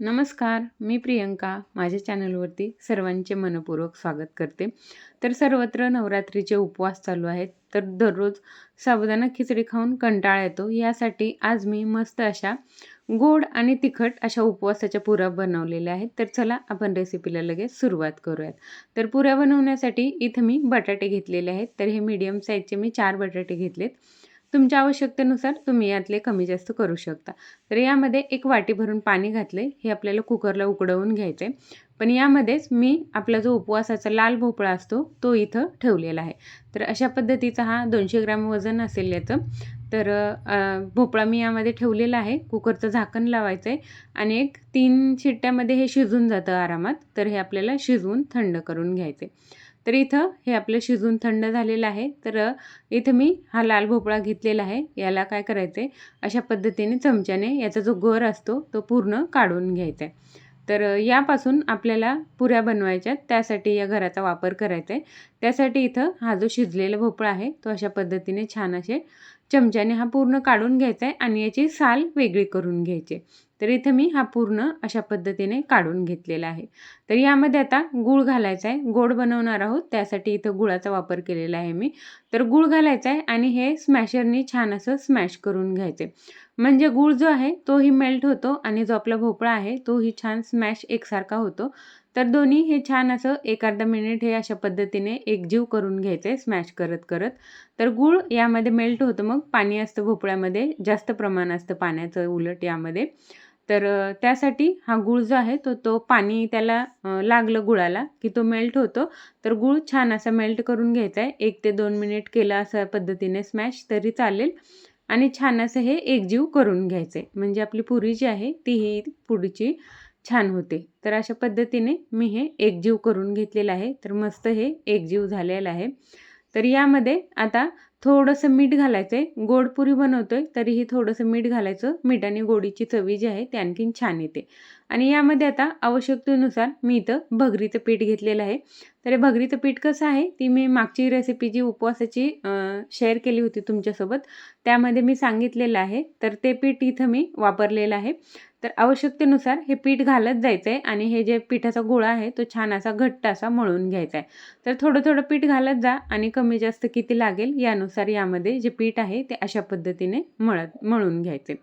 नमस्कार मी प्रियंका. माझ्या चॅनलवरती सर्वांचे मनपूर्वक स्वागत करते. तर सर्वत्र नवरात्रीचे उपवास चालू आहेत. तर दररोज साबुदाणा खिचडी खाऊन कंटाळा येतो. यासाठी आज मी मस्त अशा गोड आणि तिखट अशा उपवासाच्या पुऱ्या बनवलेल्या आहेत. तर चला आपण रेसिपीला लगेच सुरुवात करूयात. तर पुऱ्या बनवण्यासाठी इथं मी बटाटे घेतलेले आहेत. तर हे मीडियम साईजचे मी चार बटाटे घेतलेत. तुमच्या आवश्यकतेनुसार तुम्ही यातले कमी जास्त करू शकता. तर यामध्ये एक वाटी भरून पाणी घातले हे आपल्याला कुकरला उकडवून घ्यायचं आहे पण यामध्येच मी आपला जो उपवासाचा लाल भोपळा असतो तो इथं ठेवलेला आहे. तर अशा पद्धतीचा हा दोनशे ग्रॅम वजन असेल याचं. तर भोपळा मी यामध्ये ठेवलेला आहे. कुकरचं झाकण लावायचं आहे आणि एक तीन शिट्ट्यामध्ये हे शिजून जातं आरामात. तर हे आपल्याला शिजवून थंड करून घ्यायचं आहे तर इथं हे आपलं शिजून थंड झालेलं आहे. तर इथं मी हा लाल भोपळा घेतलेला आहे. याला काय करायचं आहे अशा पद्धतीने चमच्याने याचा जो गर असतो तो पूर्ण काढून घ्यायचा आहे तर यापासून आपल्याला पुऱ्या बनवायच्या त्यासाठी या घराचा वापर करायचा आहे त्यासाठी इथं हा जो शिजलेला भोपळा आहे तो अशा पद्धतीने छान असे चमच्याने हा पूर्ण काढून घ्यायचा आहे आणि याची साल वेगळी करून घ्यायची. तर इथं मी हा पूर्ण अशा पद्धतीने काढून घेतलेला आहे. तर यामध्ये आता गूळ घालायचा आहे गोड बनवणार आहोत त्यासाठी इथं गुळाचा वापर केलेला आहे मी. तर गूळ घालायचा आहे आणि हे स्मॅशरनी छान असं स्मॅश करून घ्यायचे. म्हणजे गूळ जो आहे तोही मेल्ट होतो आणि जो आपला भोपळा आहे तोही छान स्मॅश एकसारखा होतो. तर दोन्ही हे छान असं एक अर्धा मिनिट हे अशा पद्धतीने एकजीव करून घ्यायचं आहे स्मॅश करत करत. तर गूळ यामध्ये मेल्ट होतं मग पाणी असतं भोपळ्यामध्ये जास्त प्रमाण असतं पाण्याचं उलट यामध्ये. तर त्यासाठी हा गूळ जो आहे तो तो पाणी त्याला लागलं गुळाला की तो मेल्ट होतो. तर गूळ छान असा मेल्ट करून घ्यायचा आहे. एक ते दोन मिनिट केला अशा पद्धतीने स्मॅश तरी चालेल. आणि छान असं हे एकजीव करून घ्यायचं. आहे म्हणजे आपली पुरी जी आहे ती ही पुढची छान होते. तर अशा पद्धतीने मी हे एकजीव करून घेतलेलं आहे. तर मस्त हे एकजीव झालेलं आहे. तर यामध्ये आता थोडंसं मीठ घालायचं आहे गोड पुरी बनवतो आहे तरीही थोडंसं मीठ घालायचं. मीठाने गोडीची चवी जी आहे ती आणखीन छान येते. आणि यामध्ये आता आवश्यकतेनुसार मी इथं भगरीचं पीठ घेतलेलं आहे. तर हे भगरीचं पीठ कसं आहे ती मी मागची रेसिपी जी उपवासाची शेअर केली होती तुमच्यासोबत त्यामध्ये मी सांगितलेलं आहे. तर ते पीठ इथं मी वापरलेलं आहे. तर आवश्यकतेनुसार हे पीठ घालत जायचं आहे आणि हे जे पिठाचा गोळा आहे तो छान असा घट्ट असा मळून घ्यायचा आहे तर थोडं थोडं पीठ घालत जा आणि कमी जास्त किती लागेल यानुसार यामध्ये जे पीठ आहे ते अशा पद्धतीने मळत मळून घ्यायचे.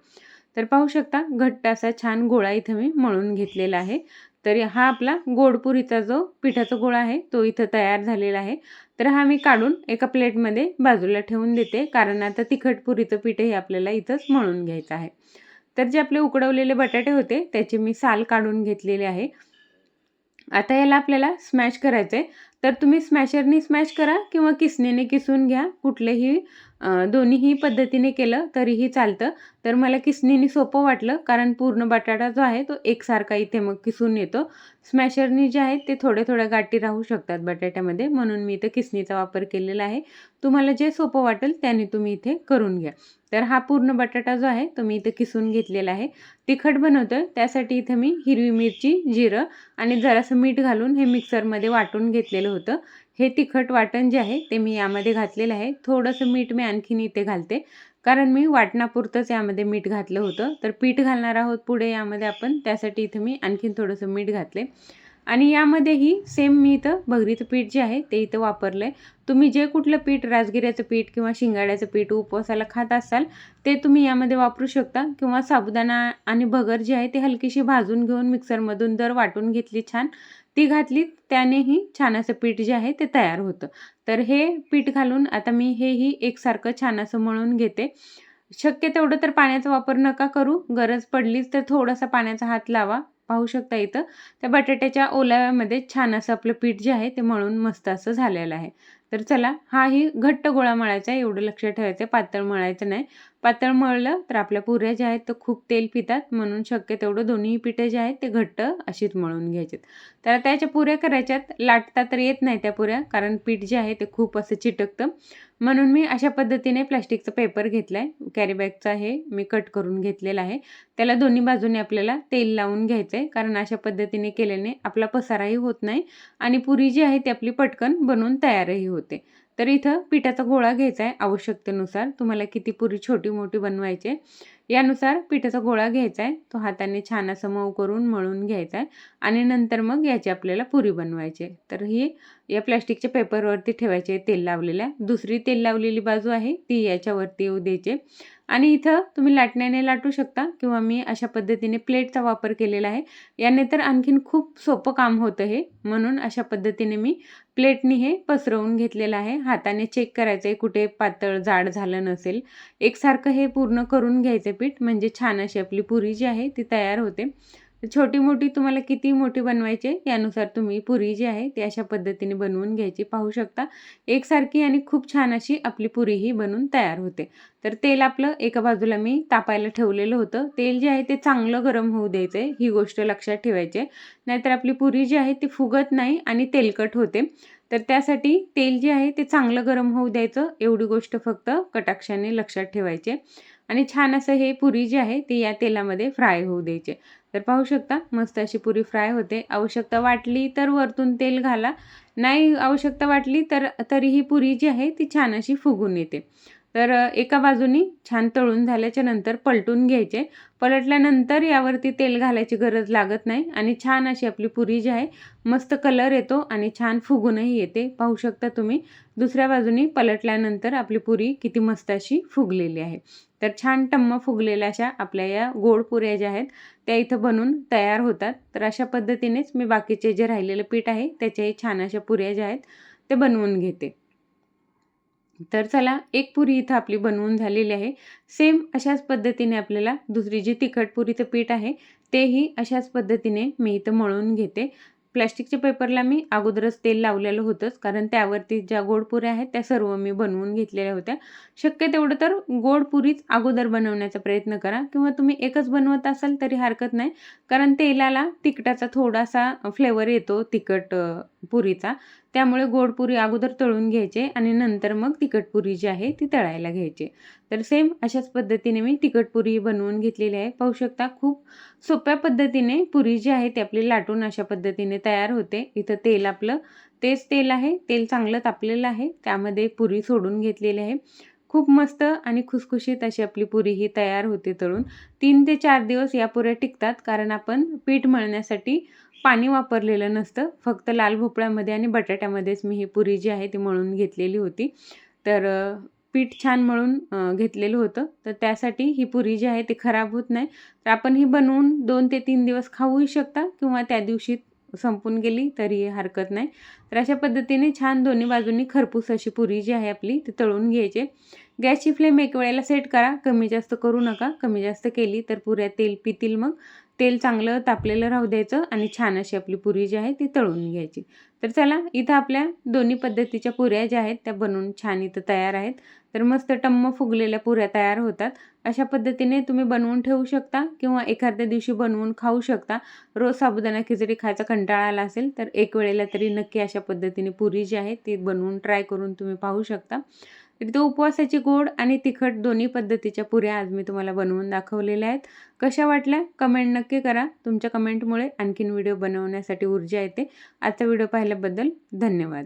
तर पाहू शकता घट्ट असा छान गोळा इथं मी मळून घेतलेला आहे. तर हा आपला गोडपुरीचा जो पिठाचा गोळा आहे तो इथं तयार झालेला आहे. तर हा मी काढून एका प्लेटमध्ये बाजूला ठेवून देते कारण आता तिखट पुरीचं पीठ हे आपल्याला इथंच मळून घ्यायचं आहे. तर जे आपले उकडवलेले बटाटे होते त्याचे मी साल काढून घेतलेले आहे. आता याला आपल्याला स्मॅश करायचं आहे तर तुम्ही स्मॅशरनी स्मॅश करा किंवा किसणीने किसून घ्या. कुठलेही दोन्हीही पद्धतीने केलं तरीही चालतं. तर मला किसणीने सोपं वाटलं कारण पूर्ण बटाटा जो आहे तो एकसारखा इथे मग किसून येतो. स्मॅशरनी जे आहेत ते थोड्या थोड्या गाठी राहू शकतात बटाट्यामध्ये म्हणून मी इथं किसणीचा वापर केलेला आहे. तुम्हाला जे सोपं वाटेल त्याने तुम्ही इथे करून घ्या. तर हा पूर्ण बटाटा जो आहे तो मी इथं किसून घेतलेला आहे. तिखट बनवतो आहे त्यासाठी इथं मी हिरवी मिरची जिरं आणि जरासं मीठ घालून हे मिक्सरमध्ये वाटून घेतलेलं होतं. हे तिखट वाटण जे आहे ते मी यामध्ये घातलेलं आहे. थोडंसं मीठ मी आणखीन इथे घालते. कारण मी वाटणापुरतंच यामध्ये मीठ घातलं होतं. तर पीठ घालणार आहोत पुढे यामध्ये आपण. त्यासाठी इथे मी आणखीन थोडंसं मीठ घातले आणि यामध्येही सेम मी इथं भगरीचं पीठ जे आहे ते इथं वापरलं आहे तुम्ही जे कुठलं पीठ राजगिऱ्याचं पीठ किंवा शिंगाड्याचं पीठ उपवासाला खात असाल ते तुम्ही यामध्ये वापरू शकता. किंवा साबुदाणा आणि भगर जी आहे ती हलकीशी भाजून घेऊन मिक्सरमधून जर वाटून घेतली छान ती घातली त्यानेही छान असं पीठ जे आहे ते तयार होतं. तर हे पीठ घालून आता मी हेही एकसारखं छान असं मळून घेते. शक्य तेवढं तर पाण्याचा वापर नका करू. गरज पडलीच तर थोडासा पाण्याचा हात लावा. पाहू शकता इथं. त्या बटाट्याच्या ओलाव्यामध्ये छान असं आपलं पीठ जे आहे ते मळून मस्त असं झालेलं आहे. तर चला हाही घट्ट गोळा मळायचा आहे एवढं लक्ष ठेवायचं पातळ मळायचं नाही. पातळ मळलं तर आपल्या पुऱ्या ज्या आहेत तर खूप तेल पितात. म्हणून शक्य तेवढं दोन्ही पिठे जे आहेत ते घट्ट अशीच मळून घ्यायचे तर त्याच्या पुऱ्या करायच्यात. लाटता तर येत नाही त्या पुऱ्या कारण पीठ जे आहे ते खूप असं चिटकतं. म्हणून मी अशा पद्धतीने प्लॅस्टिकचा पेपर घेतला आहे कॅरीबॅगचा हे मी कट करून घेतलेला आहे. त्याला दोन्ही बाजूने आपल्याला तेल लावून घ्यायचं आहे कारण अशा पद्धतीने केल्याने आपला पसाराही होत नाही आणि पुरी जी आहे ती आपली पटकन बनवून तयारही होते. तर इथं पिठाचा गोळा घ्यायचा आहे आवश्यकतेनुसार. तुम्हाला किती पुरी छोटी मोठी बनवायचे यानुसार पिठाचा गोळा घ्यायचा आहे तो हाताने छान असं मऊ करून मळून घ्यायचा आहे आणि नंतर मग याची आपल्याला पुरी बनवायची. आहे. तर ही या प्लॅस्टिकच्या पेपरवरती ठेवायचे तेल लावलेल्या. दुसरी तेल लावलेली बाजू आहे ती याच्यावरती येऊ द्यायचे. आणि इथं तुम्ही लाटण्याने लाटू शकता किंवा मी अशा पद्धतीने प्लेटचा वापर केलेला आहे. याने तर आणखीन खूप सोपं काम होतं हे. म्हणून अशा पद्धतीने मी प्लेटनी हे पसरवून घेतलेलं आहे. हाताने चेक करायचं आहे कुठे पातळ जाड झालं नसेल. एकसारखं हे पूर्ण करून घ्यायचं पीठ. म्हणजे छान अशी आपली पुरी जी आहे ती तयार होते. छोटी मोठी तुम्हाला किती मोठी बनवायची यानुसार तुम्ही पुरी जी आहे ती अशा पद्धतीने बनवून घ्यायची. पाहू शकता एकसारखी आणि खूप छान अशी आपली पुरी ही बनून तयार होते. तर तेल आपलं एका बाजूला मी तापायला ठेवलेलं होतं. तेल जे आहे ते चांगलं गरम होऊ द्यायचं आहे ही गोष्ट लक्षात ठेवायची. नाहीतर आपली पुरी जी आहे ती फुगत नाही आणि तेलकट होते. तर त्यासाठी तेल जे आहे ते चांगलं गरम होऊ द्यायचं एवढी गोष्ट फक्त कटाक्षाने लक्षात ठेवायचे. आणि छान असं हे पुरी जी आहे ती या तेलामध्ये फ्राय होऊ द्यायचे. तर पाहू शकता मस्त अशी पुरी फ्राय होते. आवश्यकता वाटली तर वरतून तेल घाला. नाही आवश्यकता वाटली तर तरी ही पुरी जी आहे ती छान अशी फुगून येते. तर एका बाजूनी छान तळून झाल्याच्यानंतर पलटून घ्यायचे. पलटल्यानंतर यावरती तेल घालायची गरज लागत नाही आणि छान अशी आपली पुरी जी आहे मस्त कलर येतो आणि छान फुगूनही येते. पाहू शकता तुम्ही दुसऱ्या बाजूनी पलटल्यानंतर आपली पुरी किती मस्त अशी फुगलेली आहे. तर छान टम्म फुगलेल्या अशा आपल्या या गोड पुऱ्या ज्या आहेत त्या इथं बनून तयार होतात. तर अशा पद्धतीनेच मी बाकीचे जे राहिलेलं पीठ आहे त्याच्याही छान अशा पुऱ्या ज्या आहेत ते बनवून घेते. तर चला एक पुरी इथं आपली बनवून झालेली आहे. सेम अशाच पद्धतीने आपल्याला दुसरी जी तिखट पुरीचं पीठ आहे तेही अशाच पद्धतीने मी इथं मळून घेते. प्लॅस्टिकच्या पेपरला मी अगोदरच तेल लावलेलं होतंच कारण त्यावरती ज्या गोडपुऱ्या आहेत त्या सर्व मी बनवून घेतलेल्या होत्या. शक्य तेवढं तर गोडपुरीच अगोदर बनवण्याचा प्रयत्न करा किंवा तुम्ही एकच बनवत असाल तरी हरकत नाही कारण तेलाला तिखटाचा थोडासा फ्लेवर येतो तिखट पुरीचा. त्यामुळे गोड पुरी अगोदर तळून घ्यायचे आणि नंतर मग तिखटपुरी जी आहे ती तळायला घ्यायची. तर सेम अशाच पद्धतीने मी तिखटपुरी बनवून घेतलेली आहे. पाहू शकता खूप सोप्या पद्धतीने पुरी जी आहे ती आपली लाटून अशा पद्धतीने तयार होते. इथं तेल आपलं तेच तेल आहे तेल चांगलं तापलेलं आहे. त्यामध्ये पुरी सोडून घेतलेली आहे. खूप मस्त आणि खुसखुशीत अशी आपली पुरी ही तयार होते तळून. तीन ते चार दिवस या पुऱ्या टिकतात कारण आपण पीठ मळण्यासाठी पाणी वापरलेलं नसतं. फक्त लाल भोपळ्यामध्ये आणि बटाट्यामध्येच मी ही पुरी जी आहे ती मळून घेतलेली होती. तर पीठ छान मळून घेतलेलं होतं. तर त्यासाठी ही पुरी जी आहे ती खराब होत नाही. तर आपण ही बनवून दोन ते तीन दिवस खाऊही शकता किंवा त्या दिवशी संपून गेली तरी हरकत नाही. तर अशा पद्धतीने छान दोन्ही बाजूंनी खरपूस अशी पुरी जी आहे आपली ती तळून घ्यायची. गॅसची फ्लेम एक वेळेला सेट करा. कमी जास्त करू नका. कमी जास्त केली तर पुऱ्या तेल पितील मग. तेल चांगलं तापलेलं राहू द्यायचं आणि छान अशी आपली पुरी जी आहे ती तळून घ्यायची. तर चला इथं आपल्या दोन्ही पद्धतीच्या पुऱ्या ज्या आहेत त्या बनवून छान इथं तयार आहेत. तर मस्त टम्म फुगलेल्या पुऱ्या तयार होतात. अशा पद्धतीने तुम्ही बनवून ठेवू शकता किंवा एखाद्या दिवशी बनवून खाऊ शकता. रोज साबुदाणा खिचडी खायचा कंटाळा आला असेल तर एक वेळेला तरी नक्की अशा पद्धतीने पुरी जी आहे ती बनवून ट्राय करून तुम्ही पाहू शकता. तर उपवासाची गोड आणि तिखट दोन्ही पद्धतीच्या पुऱ्या आज मी तुम्हाला बनवून दाखवलेल्या आहेत. कशा वाटल्या? कमेंट नक्की करा. तुमच्या कमेंटमुळे आणखीन व्हिडिओ बनवण्यासाठी ऊर्जा येते. आजचा व्हिडिओ पाहिल्याबद्दल धन्यवाद.